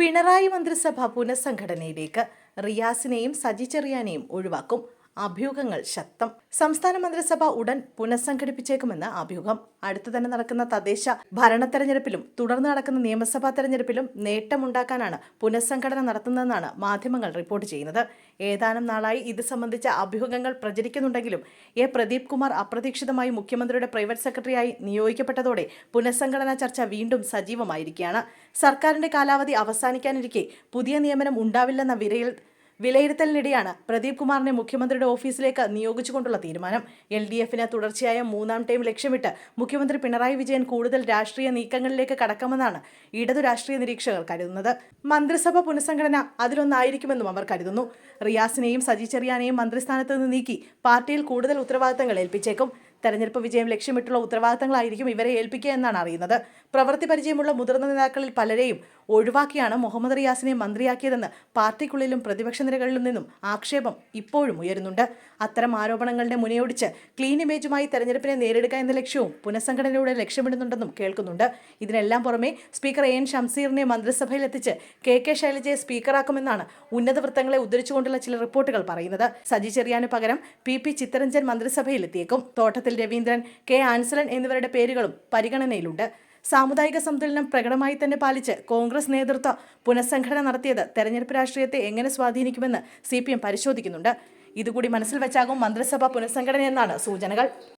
പിണറായി മന്ത്രിസഭ പുനഃസംഘടനയിലേക്ക് റിയാസിനെയും സജി ചെറിയാനെയും ഒഴിവാക്കും. അഭ്യൂഹങ്ങൾ ശക്തം. സംസ്ഥാന മന്ത്രിസഭ ഉടൻ പുനഃസംഘടിപ്പിച്ചേക്കുമെന്ന് അഭ്യൂഹം. അടുത്തു തന്നെ നടക്കുന്ന തദ്ദേശ ഭരണ തെരഞ്ഞെടുപ്പിലും തുടർന്ന് നടക്കുന്ന നിയമസഭാ തെരഞ്ഞെടുപ്പിലും നേട്ടമുണ്ടാക്കാനാണ് പുനഃസംഘടന നടത്തുന്നതെന്നാണ് മാധ്യമങ്ങൾ റിപ്പോർട്ട് ചെയ്യുന്നത്. ഏതാനും നാളായി ഇത് സംബന്ധിച്ച അഭ്യൂഹങ്ങൾ പ്രചരിക്കുന്നുണ്ടെങ്കിലും എ പ്രദീപ് കുമാർ അപ്രതീക്ഷിതമായി മുഖ്യമന്ത്രിയുടെ പ്രൈവറ്റ് സെക്രട്ടറിയായി നിയോഗിക്കപ്പെട്ടതോടെ പുനഃസംഘടനാ ചർച്ച വീണ്ടും സജീവമായിരിക്കുകയാണ്. സർക്കാരിന്റെ കാലാവധി അവസാനിക്കാനിരിക്കെ പുതിയ നിയമനം ഉണ്ടാവില്ലെന്ന വിലയിൽ വിലയിരുത്തലിനിടെയാണ് പ്രദീപ് കുമാറിനെ മുഖ്യമന്ത്രിയുടെ ഓഫീസിലേക്ക് നിയോഗിച്ചുകൊണ്ടുള്ള തീരുമാനം. എൽ ഡി എഫിന് തുടർച്ചയായ മൂന്നാം ടൈം ലക്ഷ്യമിട്ട് മുഖ്യമന്ത്രി പിണറായി വിജയൻ കൂടുതൽ രാഷ്ട്രീയ നീക്കങ്ങളിലേക്ക് കടക്കുമെന്നാണ് ഇടതു രാഷ്ട്രീയ നിരീക്ഷകർ കരുതുന്നത്. മന്ത്രിസഭ പുനഃസംഘടന അതിലൊന്നായിരിക്കുമെന്നും അവർ കരുതുന്നു. റിയാസിനെയും സജി ചെറിയാനെയും മന്ത്രിസ്ഥാനത്ത് നിന്ന് നീക്കി പാർട്ടിയിൽ കൂടുതൽ ഉത്തരവാദിത്തങ്ങൾ ഏൽപ്പിച്ചേക്കും. തെരഞ്ഞെടുപ്പ് വിജയം ലക്ഷ്യമിട്ടുള്ള ഉത്തരവാദിത്തങ്ങളായിരിക്കും ഇവരെ ഏൽപ്പിക്കുക എന്നാണ് അറിയുന്നത്. പ്രവൃത്തി പരിചയമുള്ള മുതിർന്ന നേതാക്കളിൽ പലരെയും ഒഴിവാക്കിയാണ് മുഹമ്മദ് റിയാസിനെ മന്ത്രിയാക്കിയതെന്ന് പാർട്ടിക്കുള്ളിലും പ്രതിപക്ഷ നിരകളിലും നിന്നും ആക്ഷേപം ഇപ്പോഴും ഉയരുന്നുണ്ട്. അത്തരം ആരോപണങ്ങളുടെ മുനയൊടിച്ച് ക്ലീൻ ഇമേജുമായി തെരഞ്ഞെടുപ്പിനെ നേരിടുക എന്ന ലക്ഷ്യവും പുനഃസംഘടനയുടെ ലക്ഷ്യമിടുന്നുണ്ടെന്നും കേൾക്കുന്നുണ്ട്. ഇതിനെല്ലാം പുറമെ സ്പീക്കർ എൻ ഷംസീറിനെ മന്ത്രിസഭയിലെത്തിച്ച് കെ കെ ശൈലജയെ സ്പീക്കറാക്കുമെന്നാണ് ഉന്നത വൃത്തങ്ങളെ ഉദ്ധരിച്ചുകൊണ്ടുള്ള ചില റിപ്പോർട്ടുകൾ പറയുന്നത്. സജി ചെറിയാന് പകരം P P Chittaranjan മന്ത്രിസഭയിലെത്തിയേക്കും. Thottathil Raveendran K Ansalan എന്നിവരുടെ പേരുകളും പരിഗണനയിലുണ്ട്. സാമുദായിക സന്തുലനം പ്രകടമായി തന്നെ പാലിച്ച് കോൺഗ്രസ് നേതൃത്വം പുനഃസംഘടന നടത്തിയത് തെരഞ്ഞെടുപ്പ് രാഷ്ട്രീയത്തെ എങ്ങനെ സ്വാധീനിക്കുമെന്ന് സി പരിശോധിക്കുന്നുണ്ട്. ഇതുകൂടി മനസ്സിൽ വെച്ചാകും മന്ത്രിസഭ പുനഃസംഘടന എന്നാണ് സൂചനകൾ.